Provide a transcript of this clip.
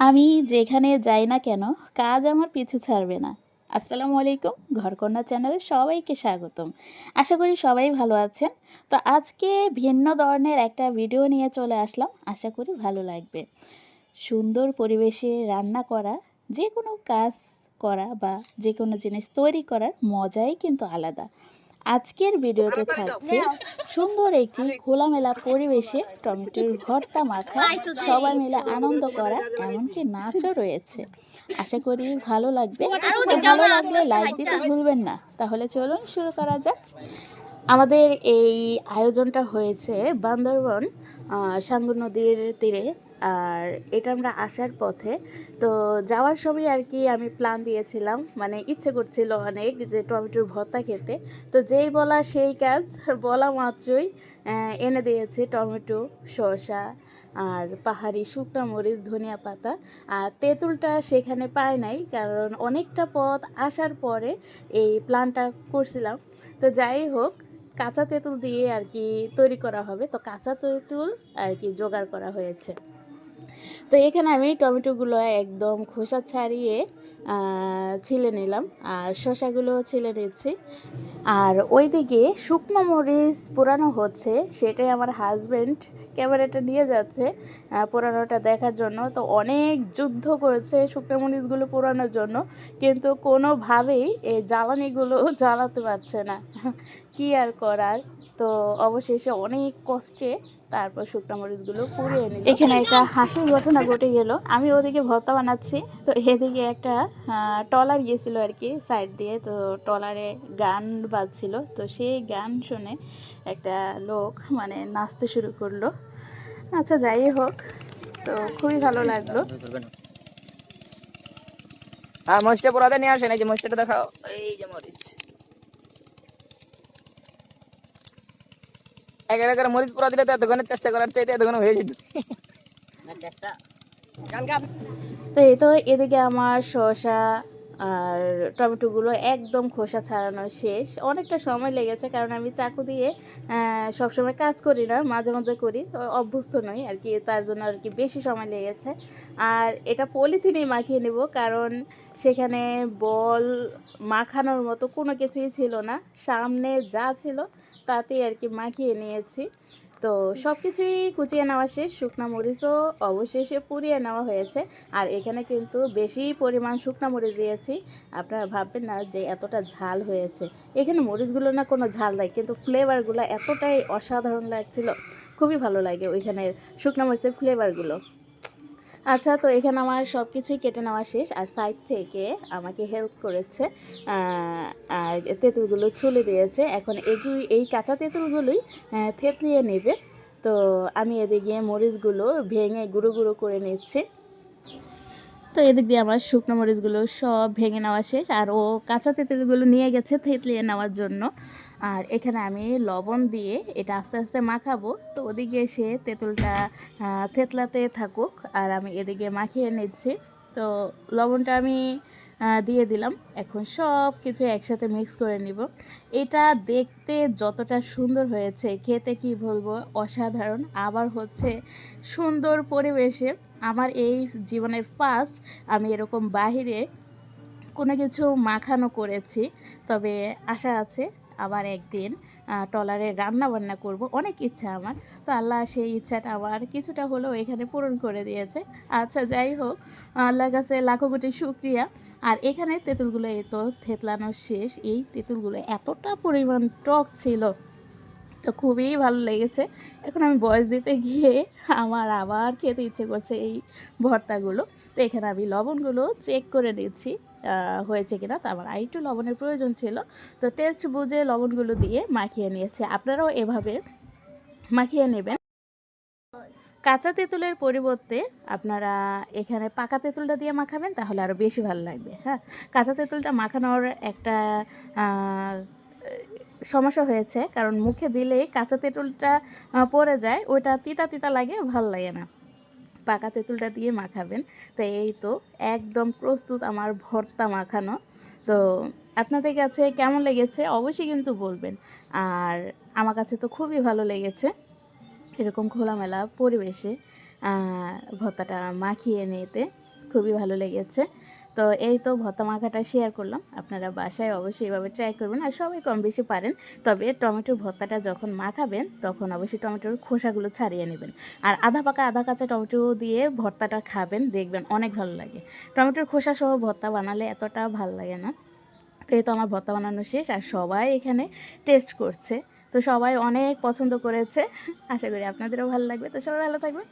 আমি যেখানে যাই না কেন, কাজ আমার পিছু ছাড়বে না। আসসালামু আলাইকুম, ঘরকন্যা চ্যানেলে সবাইকে স্বাগতম। আশা করি সবাই ভালো আছেন। তো আজকে ভিন্ন ধরনের একটা ভিডিও নিয়ে চলে আসলাম। আশা করি ভালো লাগবে। সুন্দর পরিবেশে রান্না করা যে কোনো কাজ করা বা যে কোনো জিনিস তৈরি করার মজাই কিন্তু আলাদা। আজকের ভিডিওতে থাকছে সুন্দর একটি খোলামেলা পরিবেশে টমেটোর ভর্তা মাখা সবাই মিলে আনন্দ করা এমনকি নাচও রয়েছে। আশা করি ভালো লাগবে। ভালো লাগলে লাইক দিতে ভুলবেন না। তাহলে চলুন শুরু করা যাক। আমাদের এই আয়োজনটা হয়েছে বান্দরবন আহ, সাঙ্গু নদীর তীরে। আর এটা আমরা আসার পথে, তো যাওয়ার সময় আর কি আমি প্ল্যান দিয়েছিলাম মানে ইচ্ছে করছিল অনেক যে টমেটোর ভর্তা খেতে। তো যেই বলা সেই কাজ, বলা মাত্রই এনে দিয়েছে টমেটো, শসা আর পাহাড়ি শুকনো মরিচ, ধনিয়া পাতা। আর তেঁতুলটা সেখানে পায় নাই, কারণ অনেকটা পথ আসার পরে এই প্ল্যানটা করছিলাম। তো যাই হোক, কাঁচা তেঁতুল দিয়ে আর কি তৈরি করা হবে। তো কাঁচা তেঁতুল আর কি জোগাড় করা হয়েছে। তো এখানে আমি টমেটোগুলো একদম খোসা ছাড়িয়ে ছিলে নিলাম। আর শসাগুলো ছিলে নিচ্ছি। আর ওইদিকে শুকনো মরিচ পোড়ানো হচ্ছে, সেটাই আমার হাজব্যান্ড ক্যামেরাটা নিয়ে যাচ্ছে পোড়ানোটা দেখার জন্য। তো অনেক যুদ্ধ করেছে শুকনো মরিচগুলো পোড়ানোর জন্য, কিন্তু কোনোভাবেই এই জ্বালানিগুলো জ্বালাতে পারছে না। কি আর করার? তো অবশেষে অনেক কষ্টে তারপর শুকনো মরিচগুলো পুড়িয়ে নিল। এখানে একটা হাসির ঘটনা ঘটে গেল। আমি ওদিকে ভর্তা বানাচ্ছি। তো এদিকে একটা টলার গিয়েছিল আর কি সাইড দিয়ে। তো টলারে গান বাজছিল। তো সেই গান শুনে একটা লোক মানে নাচতে শুরু করল। আচ্ছা যাই হোক। তো খুবই ভালো লাগল। আর মরিচটা পোড়াতে নিয়ে আসেন এই যে মরিচটা দেখাও। এই যে মরিচ। একটা করে মরিচ পোড়া দিলে তো এতক্ষণের চেষ্টা করার চাইতে এতক্ষণ হয়ে যেত। তো এই তো এদিকে আমার শসা আর টমেটোগুলো একদম খোসা ছাড়ানো শেষ। অনেকটা সময় লেগেছে কারণ আমি চাকু দিয়ে সবসময় কাজ করি না, মাঝে মাঝে করি, অভ্যস্ত নই আর কি, তার জন্য আর কি বেশি সময় লেগেছে। আর এটা পলিথিনেই মাখিয়ে নেব কারণ সেখানে বল মাখানোর মতো কোনো কিছুই ছিল না। সামনে যা ছিল তাতেই আর কি মাখিয়ে নিয়েছি। তো সব কিছুই কুচিয়ে নেওয়া শেষ, শুকনা মরিচও অবশেষে পুড়িয়ে নেওয়া হয়েছে। আর এখানে কিন্তু বেশি পরিমাণ শুকনা মরিচ দিয়েছি। আপনারা ভাববেন না যে এতটা ঝাল হয়েছে। এখানে মরিচগুলো না কোনো ঝাল নাই কিন্তু ফ্লেভারগুলো এতটাই অসাধারণ লাগছিল। খুবই ভালো লাগে ওইখানের শুকনা মরিচের ফ্লেভারগুলো আচ্ছা তো এখানে আমার সব কিছুই কেটে নেওয়া শেষ। আর সাইড থেকে আমাকে হেল্প করেছে আর তেঁতুলগুলো ছুলে দিয়েছে। এখন এগুলি এই কাঁচা তেঁতুলগুলোই থেতলিয়ে নেবে। তো আমি এদিকে মরিচগুলো ভেঙে গুঁড়ো গুঁড়ো করে নিচ্ছি। তো এদিক দিয়ে আমার শুকনো মরিচগুলো সব ভেঙে নেওয়া শেষ। আর ও কাঁচা তেঁতুলগুলো নিয়ে গেছে থেতলিয়ে নেওয়ার জন্য। আর এখানে আমি লবণ দিয়ে এটা আস্তে আস্তে মাখাবো। তো ওদিকে এসে তেঁতুলটা থেতলাতে থাকুক আর আমি এদিকে মাখিয়ে নিচ্ছি। তো লবণটা আমি দিয়ে দিলাম। এখন সব কিছু একসাথে মিক্স করে নিব। এটা দেখতে যতটা সুন্দর হয়েছে, খেতে কি বলব, অসাধারণ। আবার হচ্ছে সুন্দর পরিবেশে। আমার এই জীবনের ফার্স্ট আমি এরকম বাহিরে কোনো কিছু মাখানো করেছি, তবে আশা আছে আবার একদিন টলারে রান্না বান্না করব, অনেক ইচ্ছা আমার। তো আল্লাহ সেই ইচ্ছাটা আমার কিছুটা হলেও এখানে পূরণ করে দিয়েছে। আচ্ছা যাই হোক, আল্লাহর কাছে লাখো কোটি শুক্রিয়া। আর এখানে তেঁতুলগুলো এই তো থেতলানো শেষ। এই তেঁতুলগুলো এতটা পরিমাণ টক ছিল, তো খুবই ভালো লেগেছে। এখন আমি বয়স দিতে গিয়ে আমার আবার খেতে ইচ্ছে করছে এই ভর্তাগুলো। তো এখানে আমি লবণগুলো চেক করে নিচ্ছি হয়েছে কিনা। তারপর আরেকটু লবণের প্রয়োজন ছিল। তো টেস্ট বুঝে লবণগুলো দিয়ে মাখিয়ে নিয়েছি। আপনারাও এভাবে মাখিয়ে নেবেন। কাঁচা তেঁতুলের পরিবর্তে আপনারা এখানে পাকা তেঁতুলটা দিয়ে মাখাবেন, তাহলে আরও বেশি ভালো লাগবে। হ্যাঁ কাঁচা তেঁতুলটা মাখানোর একটা সমস্যা হয়েছে। কারণ মুখে দিলেই কাঁচা তেঁতুলটা পড়ে যায়। ওইটা তিতা তিতা লাগে, ভালো লাগে না। পাকা তেঁতুলটা দিয়ে মাখাবেন। তো এই তো একদম প্রস্তুত আমার ভর্তা মাখানো। তো আপনাদের কাছে কেমন লেগেছে অবশ্যই কিন্তু বলবেন। আর আমার কাছে তো খুবই ভালো লেগেছে এরকম খোলামেলা পরিবেশে ভর্তাটা মাখিয়ে নিতে। খুবই ভালো লেগেছে। তো এই তো ভর্তা মাখাটা শেয়ার করলাম। আপনারা বাসায় অবশ্যই এভাবে ট্রাই করবেন আর সবাই কম বেশি পারেন। তবে টমেটোর ভর্তাটা যখন মাখাবেন, তখন অবশ্যই টমেটোর খোসাগুলো ছাড়িয়ে নেবেন। আর আধা পাকা আধা কাঁচা টমেটো দিয়ে ভর্তাটা খাবেন, দেখবেন অনেক ভালো লাগে। টমেটোর খোসা সহ ভর্তা বানালে এতটা ভালো লাগে না। তো এই তো আমার ভর্তা বানানো শেষ আর সবাই এখানে টেস্ট করছে। তো সবাই অনেক পছন্দ করেছে। আশা করি আপনাদেরও ভালো লাগবে। তো সবাই ভালো থাকবেন।